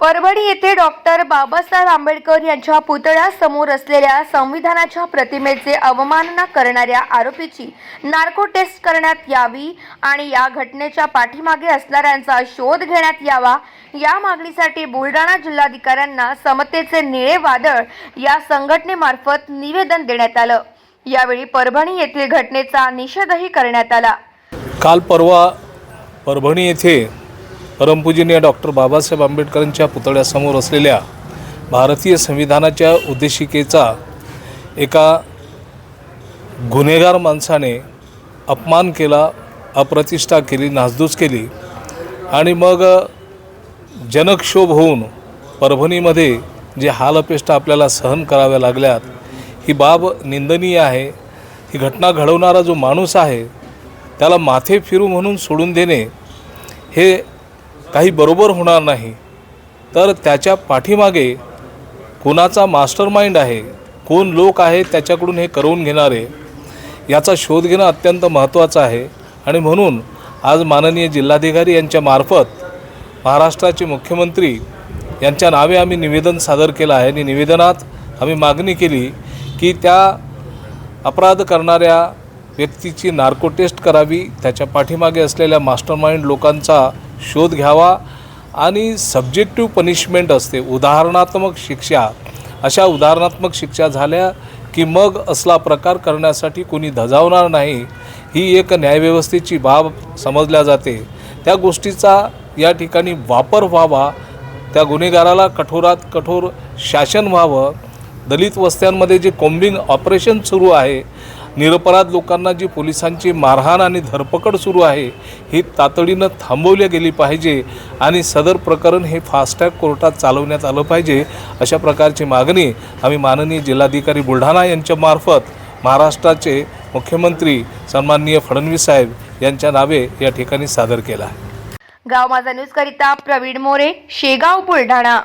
परभणी येथे डॉक्टर बाबासाहेब आंबेडकर यांच्या पुतळ्यासमोर असलेल्या संविधानाच्या प्रतिमेचे अवमानना करणाऱ्या आरोपीची नार्को टेस्ट करण्यात यावी आणि या घटनेच्या पाठीमागे असणाऱ्यांचा शोध घेण्यात यावा या मागणीसाठी बुलढाणा जिल्हाधिकाऱ्यांना समतेचे निळे वादळ या संघटनेमार्फत निवेदन देण्यात आलं. यावेळी परभणी येथील घटनेचा निषेधही करण्यात आला. काल परवा परभणी येथे परमपूजनीय डॉक्टर बाबासाहेब आंबेडकरांच्या पुतळ्यासमोर असलेल्या भारतीय संविधानाच्या उद्देशिकेचा एका गुन्हेगार माणसाने अपमान केला अप्रतिष्ठा केली नासधूस केली आणि मग जनक्षोभ होऊन परभणीमध्ये जे हालअपेष्टा आपल्याला सहन कराव्या लागल्यात ही बाब निंदनीय आहे. ही घटना घडवणारा जो माणूस आहे त्याला माथे फिरू म्हणून सोडून देणे हे काही बरोबर होणार नाही. तर त्याच्या पाठीमागे कोणाचा मास्टर माइंड आहे? कोण लोक आहे त्याच्याकडून हे करवून घेणारे? याचा शोध घेणं अत्यंत महत्त्वाचं आहे. आणि म्हणून आज माननीय जिल्हाधिकारी यांच्या मार्फत महाराष्ट्राचे मुख्यमंत्री यांच्या नावे आम्ही निवेदन सादर केलं आहे. आणि निवेदनात आम्ही मागणी केली की त्या अपराध करणाऱ्या व्यक्तीची नार्को टेस्ट करावी. त्याच्या पाठीमागे असलेल्या मास्टर माइंड लोकांचा शोध घ्यावा आणि सब्जेक्टिव्ह पनिशमेंट असते. उदाहरणात्मक शिक्षा. अशा उदाहरणात्मक शिक्षा झाल्या की मग असला प्रकार करण्यासाठी कोणी धजावणार नाही ही एक न्यायव्यवस्थेची बाब समजल्या जाते. त्या गोष्टीचा या ठिकाणी वापर व्हावा. त्या गुन्हेगाराला कठोरात कठोर शासन व्हावं. दलित वस्त्यांमध्ये जे कोम्बिंग ऑपरेशन सुरू आहे निरपराध लोकांना जी पोलिसांची मारहाण आणि धरपकड सुरू आहे ही तातडीनं थांबवली गेली पाहिजे आणि सदर प्रकरण हे फास्टॅग कोर्टात चालवण्यात आलं पाहिजे अशा प्रकारची मागणी आम्ही माननीय जिल्हाधिकारी बुलढाणा यांच्यामार्फत महाराष्ट्राचे मुख्यमंत्री सन्माननीय फडणवीस साहेब यांच्या नावे या ठिकाणी सादर केला. आहे गाव माझा न्यूज करिता प्रवीण मोरे शेगाव बुलढाणा.